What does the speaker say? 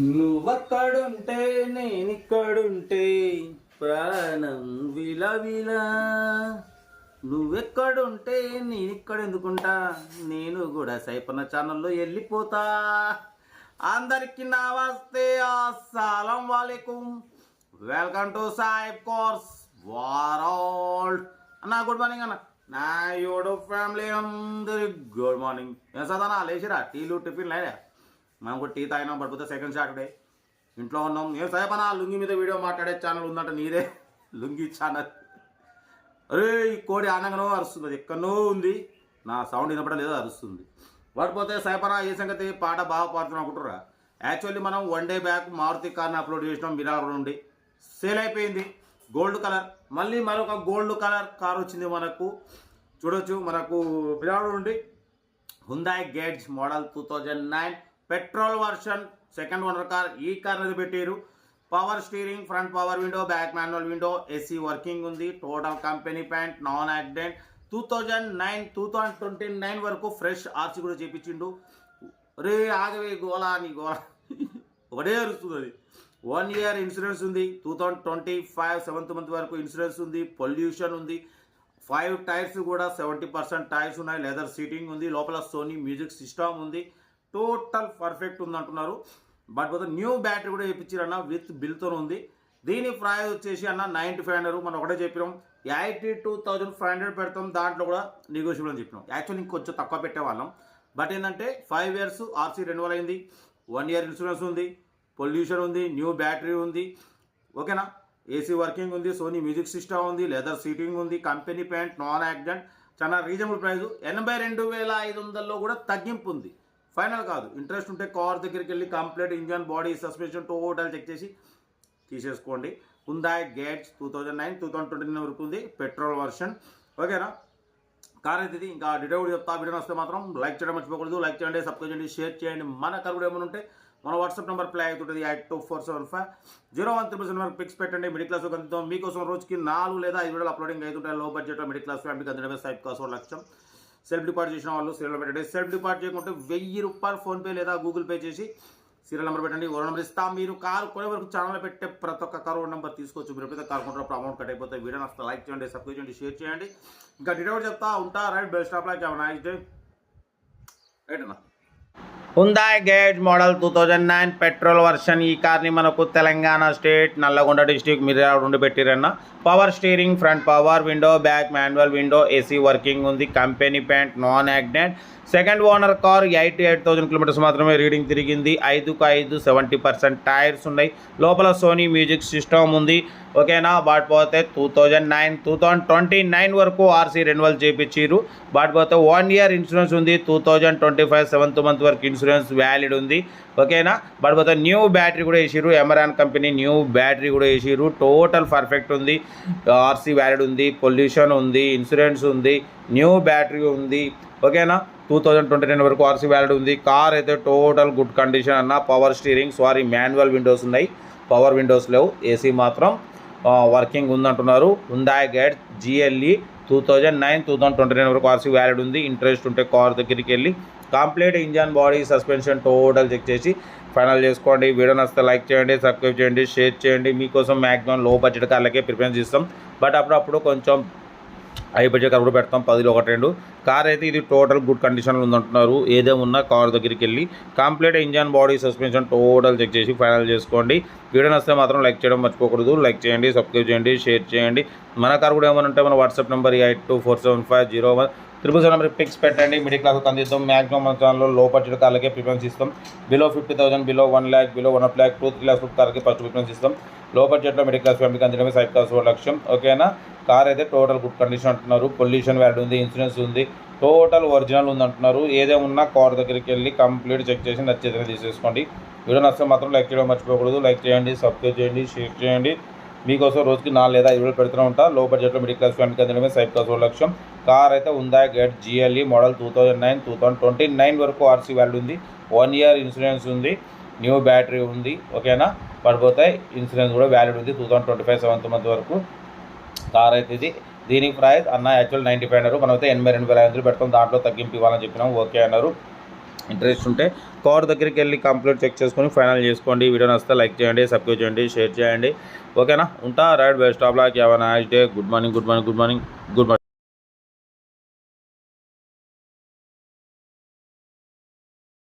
నువ్వక్కడుంటే నేనిక్కడుంటే ప్రాణం విలవిలా. నువ్వెక్కడుంటే నేనిక్కడ ఎందుకుంటా నేను కూడా సైపన్న ఛానల్లో వెళ్ళిపోతా అందరికి నమస్తే అస్సలం వాలేకుం. Welcome to Saib cars world అన్న గుడ్ మార్నింగ్ అన్న. నా యూట్యూబ్ ఫ్యామిలీ అందరి గుడ్ మార్నింగ్. ఏం సదానా లేచిరా? టీలు టిఫిన్ లేదా మనం కూడా టీ తాగినాం పడిపోతే సెకండ్ సాటర్డే ఇంట్లో ఉన్నాం. ఏం సాయపనా లుంగి మీద వీడియో మాట్లాడే ఛానల్ ఉందంట నీదే. లుంగి ఛానల్ అరే ఈ కోడి ఆనంగనో అరుస్తుంది. ఎక్కడో ఎక్కడనో ఉంది. నా సౌండ్ వినపడం లేదో అరుస్తుంది. పడిపోతే సాయపనా ఏ సంగతి? పాట బాగా పాడుతున్నాం అనుకుంటురా యాక్చువల్లీ మనం వన్ డే బ్యాక్ మారుతి కార్ని అప్లోడ్ చేసినాం విరాళ నుండి సేల్ అయిపోయింది. గోల్డ్ కలర్ మళ్ళీ మరొక గోల్డ్ కలర్ కార్ వచ్చింది మనకు. చూడొచ్చు. మనకు విరాళ నుండి Hyundai Getz model two thousand nine petrol version second owner car ఈ కార్ అనేది పెట్టారు. Power steering front power window back manual window AC working ఉంది. Total company paint non accident two thousand nine two thousand twenty nine వరకు fresh RC కూడా చేపించిండు. రే ఆగవే గోలా నీ గోలా ఒకటే అరుస్తుంది అది వన్ ఇయర్ ఇన్సూరెన్స్ ఉంది. Two thousand twenty five seventh month వరకు ఇన్సూరెన్స్ ఉంది. పొల్యూషన్ ఉంది. ఫైవ్ టైర్స్ కూడా సెవెంటీ పర్సెంట్ టైర్స్ ఉన్నాయి. లెదర్ సీటింగ్ ఉంది. లోపల సోనీ మ్యూజిక్ సిస్టమ్ ఉంది. టోటల్ పర్ఫెక్ట్ ఉంది అంటున్నారు బట్ పోతే న్యూ బ్యాటరీ కూడా వేయించారన్న విత్ బిల్తో ఉంది. దీని ప్రైజ్ వచ్చేసి అన్న నైంటీ ఫైవ్ హండ్రెడ్ మనం ఒకటే చెప్పినాం. Eighty two thousand five hundred పెడతాం. దాంట్లో కూడా నెగోషియబుల్ అని చెప్పినాం. యాక్చువల్లీ ఇంకొంచెం తక్కువ పెట్టేవాళ్ళం బట్ ఏంటంటే ఫైవ్ ఇయర్స్ ఆర్సీ రెన్యువల్ అయింది. వన్ ఇయర్ ఇన్సూరెన్స్ ఉంది. పొల్యూషన్ ఉంది. న్యూ బ్యాటరీ ఉంది. ఓకేనా? ఏసీ వర్కింగ్ ఉంది. సోనీ మ్యూజిక్ సిస్టమ్ ఉంది. లెదర్ సీటింగ్ ఉంది. కంపెనీ ప్యాంట్ నాన్ యాక్సిడెంట్ చాలా రీజనబుల్ ప్రైస్ ఎనభై రెండు వేల ఐదు వందల్లో కూడా తగ్గింపు ఉంది. ఫైనల్ కాదు. ఇంట్రెస్ట్ ఉంటే కార్ దగ్గరికి వెళ్ళి complete engine body suspension total check చేసి తీసేసుకోండి. Hyundai Getz two thousand nine two thousand twenty వరకు ఉంది. పెట్రోల్ వర్షన్ ఓకేనా కార్ అయితే ఇది. ఇంకా డీటెయిల్ కూడా చెప్తా. వీడియో వస్తే మాత్రం లైక్ చేయడం మర్చిపోకూడదు. లైక్ చేయండి సబ్స్క్రైబ్ చేయండి షేర్ చేయండి. మన కార్ కూడా ఏమైనా ఉంటే మన వాట్సాప్ నెంబర్ ప్లే అవుతుంటుంది. Eight two four seven five zero one triple seven వరకు పిక్స్ పెట్టండి. మిడిల్ క్లాస్ అందుతాం మీకోసం రోజుకి నాలుగు లేదా ఐదు వీడియోలు అప్లోడింగ్ అవుతుంటాయి. లో బడ్జెట్లో మిడిల్ క్లాస్ ఫ్యామిలీకి అందడమే సైప్ కోసం లక్ష్యం సెల్ఫ్ డిపాజిట్ చేసిన వాళ్ళు సీరియల్ పెట్టండి. సెల్ఫ్ డిపాజిట్ చేయకుంటే వెయ్యి రూపాయలు ఫోన్పే లేదా గూగుల్ పే చేసి సీరియల్ నెంబర్ పెట్టండి. ఓ నెంబర్ ఇస్తాం. మీరు కారు కొనే వరకు ఛానల్ పెట్టే ప్రతి ఒక్క కారు నెంబర్ తీసుకోవచ్చు. మీరు ఎప్పుడైతే కారు కొంటారో అమౌంట్ కట్ అయిపోతే వీడియో వస్తే లైక్ చేయండి సబ్స్క్రైబ్ చేయండి షేర్ చేయండి. ఇంకా డీటెయిల్ చెప్తా. ఉంటా right bell stop like nice day right అన్నా. Hyundai Getz model two thousand nine petrol version ఈ కార్ని మనకు తెలంగాణ స్టేట్ నల్లగొండ డిస్టిక్ మిర్యాల నుండి పెట్టిరన్న. Power steering front power window back manual window AC working ఉంది. Company paint non accident second owner car eighty eight thousand kilometres మాత్రమే reading తిరిగింది. ఐదుకు ఐదు seventy percent tyres ఉన్నాయి. లోపల సోనీ మ్యూజిక్ సిస్టమ్ ఉంది. ఓకేనా? బాట్ పోతే two thousand nine two thousand twenty nine వరకు ఆర్సీ రెన్యువల్ చేయించారు బాట్ పోతే వన్ ఇయర్ ఇన్సూరెన్స్ ఉంది. Two thousand twenty five seventh month వరకు ఇన్సూరెన్స్ వ్యాలిడ్ ఉంది. ఓకేనా? బట్ పోతే న్యూ బ్యాటరీ కూడా వేసిరు ఎమరాన్ కంపెనీ న్యూ బ్యాటరీ కూడా వేసిరు టోటల్ పర్ఫెక్ట్ ఉంది. ఆర్సీ వ్యాలిడ్ ఉంది. పొల్యూషన్ ఉంది. ఇన్సూరెన్స్ ఉంది. న్యూ బ్యాటరీ ఉంది. ఓకేనా? టూ థౌజండ్ ట్వంటీ నైన్ వరకు ఆర్సీ వ్యాలిడ్ ఉంది. కార్ అయితే టోటల్ గుడ్ కండిషన్ అన్న. Power steering sorry manual windows ఉన్నాయి. పవర్ విండోస్ లేవు. ఏసీ మాత్రం వర్కింగ్ ఉందంటున్నారు. Hyundai guide GLE two thousand nine two thousand twenty nine వరకు ఆర్సీ వ్యాలిడ్ ఉంది. ఇంట్రెస్ట్ ఉంటే కార్ దగ్గరికి వెళ్ళి complete engine body suspension total check చేసి ఫైనల్ చేసుకోండి. వీడియో నచ్చితే లైక్ చేయండి సబ్స్క్రైబ్ చేయండి షేర్ చేయండి. మీకోసం మ్యాక్సిమం లో బడ్జెట్ కార్లకే ప్రిఫరెన్స్ ఇస్తాం. బట్ అప్పుడప్పుడు కొంచెం హై బడ్జెట్ కార్ కూడా పెడతాం పదిలో ఒకటి రెండు. కార్ అయితే ఇది టోటల్ గుడ్ కండిషన్లో ఉందంటున్నారు. ఏదేమున్నా కార్ దగ్గరికి వెళ్ళి complete engine body suspension total check చేసి ఫైనల్ చేసుకోండి. వీడియో నచ్చితే మాత్రం లైక్ చేయడం మర్చిపోకూడదు. లైక్ చేయండి సబ్స్క్రైబ్ చేయండి షేర్ చేయండి. మన కార్ కూడా ఏమైనా ఉంటే మన WhatsApp number eight two four seven five zero one. Triple pics పెట్టండి. మిడిల్ క్లాస్ అందిస్తాం మ్యాక్సిమం మన ఛానల్లో లో బడ్జెట్ కార్లకే ప్రిఫరెన్స్ ఇస్తాం. Below fifty thousand below one lakh below one lakh two three lakhs కార్కి ఫస్ట్ ప్రిఫరెన్స్ ఇస్తాం. లో బడ్జెట్లో మిడిల్ క్లాస్ ఫ్యామిలీకి అందడమే సైడ్ క్లాస్ లక్ష్యం ఓకేనా కార్ అయితే టోటల్ గుడ్ కండిషన్ అంటున్నారు. పొల్యూషన్ వ్యాల్యూ ఉంది ఇన్సూరెన్స్ ఉంది. టోటల్ ఒరిజినల్ ఉంది అంటున్నారు. ఏదేమున్నా కార్ దగ్గరికి వెళ్ళి కంప్లీట్ చెక్ చేసి నచ్చేదని తీసేసుకోండి. వీడియో నచ్చితే మాత్రం లైక్ చేయడం మర్చిపోకూడదు. లైక్ చేయండి సబ్స్క్రైబ్ చేయండి షేర్ చేయండి. మీకోసం రోజుకి నాలుగు లేదా ఐదు వేలు పెడుతూ ఉంటా. లో బడ్జెట్లో మిడిల్ క్లాస్ ఫ్యామిలీకి అందడమే సైడ్ క్లాస్ లక్ష్యం కార్ అయితే ఉందా Getz GLE model two thousand nine two thousand twenty nine వరకు ఆర్సీ వాల్యూ ఉంది. వన్ ఇయర్ ఇన్సూరెన్స్ ఉంది. న్యూ బ్యాటరీ ఉంది. ఓకేనా పడిపోతాయి ఇన్సూరెన్స్ కూడా వ్యాలిడ్ ఉంది two thousand twenty five seventh month వరకు. కార్ అయితే ఇది. దీనికి ప్రైస్ అన్న యాక్చువల్ నైంటీ ఫైవ్ అన్నారు. మనమైతే అయితే ఎనభై రెండు వేల ఐదు వందలు పెడతాం. దాంట్లో తగ్గింపు ఇవ్వాలని చెప్పినాం. ఓకే అన్నారు. ఇంట్రెస్ట్ ఉంటే కార్ దగ్గరికి వెళ్ళి కంప్లీట్ చెక్ చేసుకొని ఫైనల్ చేసుకోండి. వీడియో నచ్చితే లైక్ చేయండి సబ్స్క్రైబ్ చేయండి షేర్ చేయండి. ఓకేనా? ఉంటా right best of luck. Have nice day good morning good morning good morning good morning